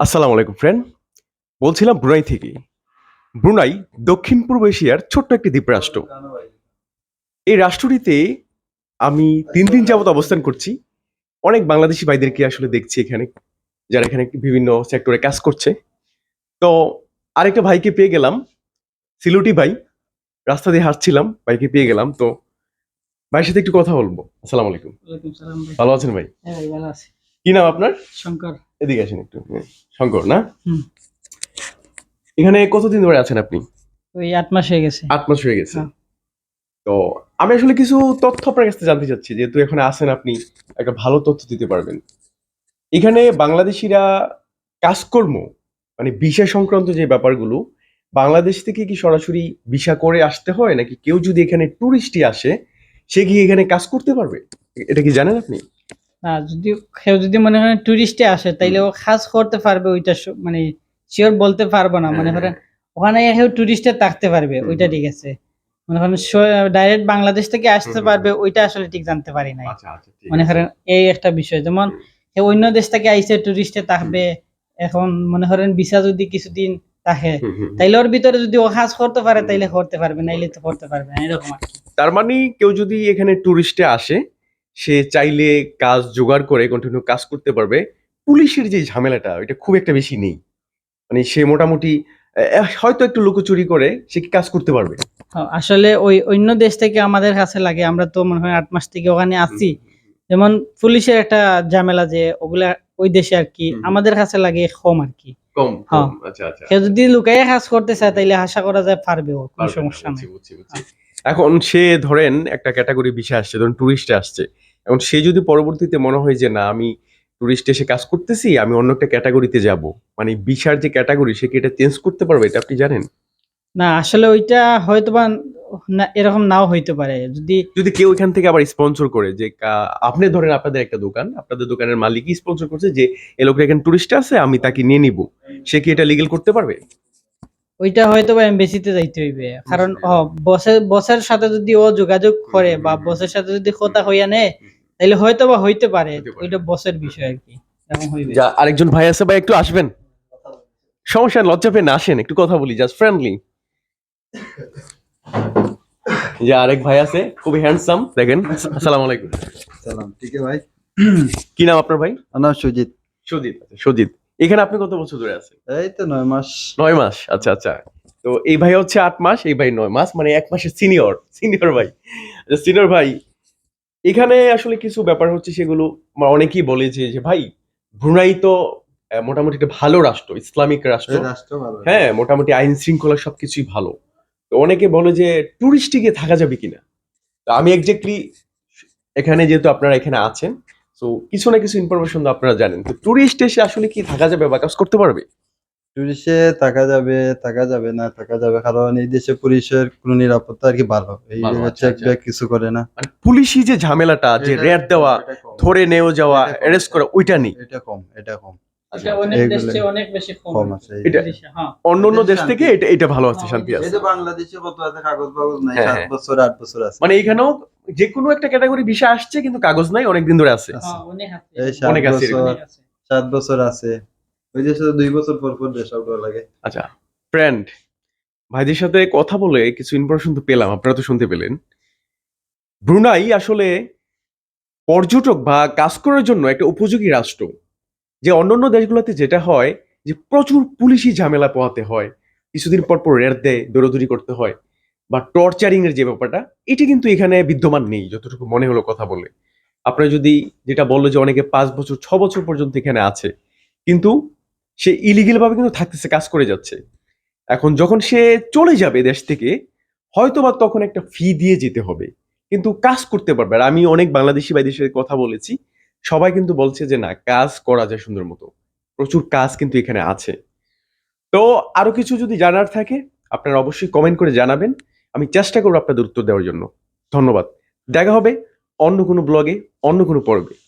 আসসালামু আলাইকুম ফ্রেন্ড বলছিলাম ব্রুনাই থেকে। ব্রুনাই দক্ষিণ পূর্ব এশিয়ার ছোট্ট একটি দ্বীপরাষ্ট্র। এই রাষ্ট্রটিতে আমি তিন দিন যাবত অবস্থান করছি। অনেক বাংলাদেশি ভাইদেরকে আসলে দেখছি এখানে যারা এখানে বিভিন্ন সেক্টরে কাজ করছে। তো আরেকটা ভাইকে পেয়ে গেলাম। সিলুটি ভাই রাস্তা দিয়ে হাঁটছিলাম ভাইকে পেয়ে গেলাম। তো ভাইয়ের সাথে একটু কথা বলব। আসসালামু আলাইকুম। ভালো আছেন ভাই? হ্যাঁ ভাই ভালো আছি। কি নাম আপনার? শঙ্কর। এদিকে আসেন একটু শঙ্কর না? এখানে কতদিন ধরে আছেন আপনি? ওই আট মাস হয়ে গেছে। আট মাস হয়ে গেছে। হ্যাঁ। তো আমি আসলে কিছু তথ্য আপনার কাছে জানতে চাচ্ছি যেহেতু এখানে আছেন আপনি একটা ভালো তথ্য দিতে পারবেন। এখানে বাংলাদেশিরা কাজকর্ম মানে ভিসা সংক্রান্ত যে ব্যাপারগুলো বাংলাদেশ থেকে কি সরাসরি ভিসা করে আসতে হয়? নাকি কেউ যদি এখানে টুরিস্টই আসে সে কি এখানে কাজ করতে পারবে? এটা কি জানেন আপনি? না যদি কেউ যদি মনে করেন টুরিস্টে আসে তাইলে ও কাজ করতে পারবে ওইটা মানে শিওর বলতে পারব না। মনে করেন ওখানে কেউ টুরিস্টে থাকতে পারবে ওইটা ঠিক আছে। মনে করেন ডাইরেক্ট বাংলাদেশ থেকে আসতে পারবে ওইটা আসলে ঠিক জানতে পারি নাই। আচ্ছা আচ্ছা মনে করেন এই একটা বিষয়। যেমন কেউ অন্য দেশ থেকে আইসে টুরিস্টে থাকবে এখন মনে করেন ভিসা যদি কিছুদিন থাকে। তাইলে ওর ভিতরে যদি ও কাজ করতে পারে তাইলে করতে পারবে নাইলে তো করতে পারবে না এরকম। তার মানে কেউ যদি এখানে টুরিস্টে আসে সে চাইলে কাজ জোগাড় করে কন্টিনিউ কাজ করতে পারবে। পুলিশের যে ঝামেলাটা এটা খুব একটা বেশি নেই। মানে সে মোটামুটি হয়তো একটু লুকোচুরি করে সে কি কাজ করতে পারবে? হ্যাঁ, আসলে ওই অন্য দেশ থেকে আমাদের কাছে লাগে আমরা তো মনে হয় আট মাস থেকে ওখানে আছি। যেমন পুলিশের একটা ঝামেলা যে ওগুলা ওই দেশে আর কি আমাদের কাছে লাগে কম আর কি। কম হ্যাঁ। আচ্ছা আচ্ছা। যদি লুকাইয়ে কাজ করতে চায় তাইলে আশা করা যায় পারবে ও কোনো সমস্যা নেই। এখন সে ধরেন একটা ক্যাটাগরি বিষয় আসছে ধরুন টুরিস্টে আসছে। এখন সে যদি পরবর্তীতে মনে হয় যে না আমি টুরিস্ট এসে কাজ করতেছি আমি অন্য একটা ক্যাটাগরিতে যাব। মানে বিশার যে ক্যাটাগরি সে কি এটা চেঞ্জ করতে পারবে? এটা আপনি জানেন? না আসলে ওইটা হয়তো বা না এরকম নাও হইতে পারে। যদি যদি কেউ এখান থেকে আবার স্পন্সর করে যে আপনি ধরেন আপনাদের একটা দোকান আপনাদের দোকানের মালিকই স্পন্সর করছে যে এই লোকটা এখানে টুরিস্ট আছে আমি তাকে নিয়ে নিব। সে কি এটা লিগেল করতে পারবে? ওইটা হয়তো বা এমবেসিতে যাইতে হইবে। কারণ বসের বসের সাথে যদি ও যোগাযোগ করে বা বসের সাথে যদি কথা হইয়া নেয় তাইলে হয়তো বা হইতে পারে। ওইটা বসের বিষয় আর কি। এরকম হইবে। যা আরেকজন ভাই আছে ভাই একটু আসবেন। সমস্যা লজ্জা পেয়ে না আসেন একটু কথা বলি জাস্ট ফ্রেন্ডলি যে আরেক ভাই আছে খুবই হ্যান্ডসাম দেখেন আসসালামু আলাইকুম। সালাম ঠিক আছে ভাই? কি নাম আপনার ভাই? আমার নাম সুজিত। সজিত সজিত। এখানে আপনি কত বছর ধরে আছেন? এই তো নয় মাস। নয় মাস আচ্ছা আচ্ছা। তো এই ভাই হচ্ছে আট মাস এই ভাই নয় মাস মানে এক মাসের সিনিয়র সিনিয়র ভাই। সিনিয়র ভাই এখানে আসলে কিছু ব্যাপার হচ্ছে সেগুলো অনেকেই বলে যে যে ভাই ব্রুনাই তো মোটামুটি একটা ভালো রাষ্ট্র ইসলামিক রাষ্ট্র। রাষ্ট্র হ্যাঁ মোটামুটি আইন শৃঙ্খলা সবকিছুই ভালো। তো অনেকে বলে যে টুরিস্টে গিয়ে থাকা যাবে কিনা? তো আমি এক্স্যাক্টলি এখানে যেহেতু আপনারা এখানে আছেন তো কিছু না কিছু ইনফরমেশন আপনারা জানেন। তো টুরিস্ট এসে আসলে কি থাকা যাবে বা কাজ করতে পারবে? টুরিস্টে থাকা যাবে থাকা যাবে না থাকা যাবে কারণ এই দেশে পুলিশের কোনো নিরাপত্তা আর কি ভালো। এই হচ্ছে আচ্ছা, চেক। ব্যাক কিছু করে না। মানে পুলিশি যে ঝামেলাটা যে রেড রেট দেওয়া ধরে নেও যাওয়া অ্যারেস্ট করা ওইটা নেই। এটা কম এটা কম। দেশ। এটা- দেশে, হ্যাঁ অন্য অন্য দেশ থেকে এটা এটা ভালো আছে হ্যাঁ, শান্তি আছে বাংলাদেশে কত আছে কাগজ বাগজ নাই হ্যাঁ, সাত। বছর আট বছর আছে মানে এখানেও যে কোনো একটা ক্যাটাগরি বিষয় আসছে কিন্তু কাগজ নাই ধরে। হ্যাঁ, অনেক আছে। এই সাত অনেক আছে অনেক আছে। সাত বছর আছে ওই দেশে দুই বছর পর পর দেশ আউট লাগে আচ্ছা ফ্রেন্ড ভাইদের সাথে কথা বলে কিছু ইনফরমেশন তো পেলাম আপনারা তো শুনতে পেলেন ব্রুনাই আসলে পর্যটক বা কাজ করার জন্য একটা উপযোগী রাষ্ট্র যে অন্যান্য দেশগুলোতে যেটা হয়, যে প্রচুর পুলিশি ঝামেলা পোহাতে হয়। কিছুদিন পর পর রেড দেয়, দৌড়াদৌড়ি করতে হয়। বা টর্চারিং এর যে ব্যাপারটা, এটি কিন্তু এখানে বিদ্যমান নেই, যতটুকু মনে হলো কথা বলে। আপনারা যদি যেটা বলল যে অনেকে পাঁচ বছর, ছ বছর পর্যন্ত এখানে আছে, কিন্তু সে ইলিগেল ভাবে কিন্তু থাকতেছে, কাজ করে যাচ্ছে। এখন যখন সে চলে যাবে দেশ থেকে হয়তো বা তখন একটা ফি দিয়ে যেতে হবে। কিন্তু কাজ করতে পারবে আর আমি অনেক বাংলাদেশি সাথে কথা বলেছি সবাই কিন্তু বলছে যে, না, কাজ করা যায় সুন্দর মতো। প্রচুর কাজ কিন্তু এখানে আছে। তো আরও কিছু যদি জানার থাকে, আপনারা অবশ্যই কমেন্ট করে জানাবেন। আমি চেষ্টা করব আপনাদের উত্তর দেওয়ার জন্য। ধন্যবাদ। দেখা হবে অন্য কোনো ব্লগে অন্য কোনো পর্বে।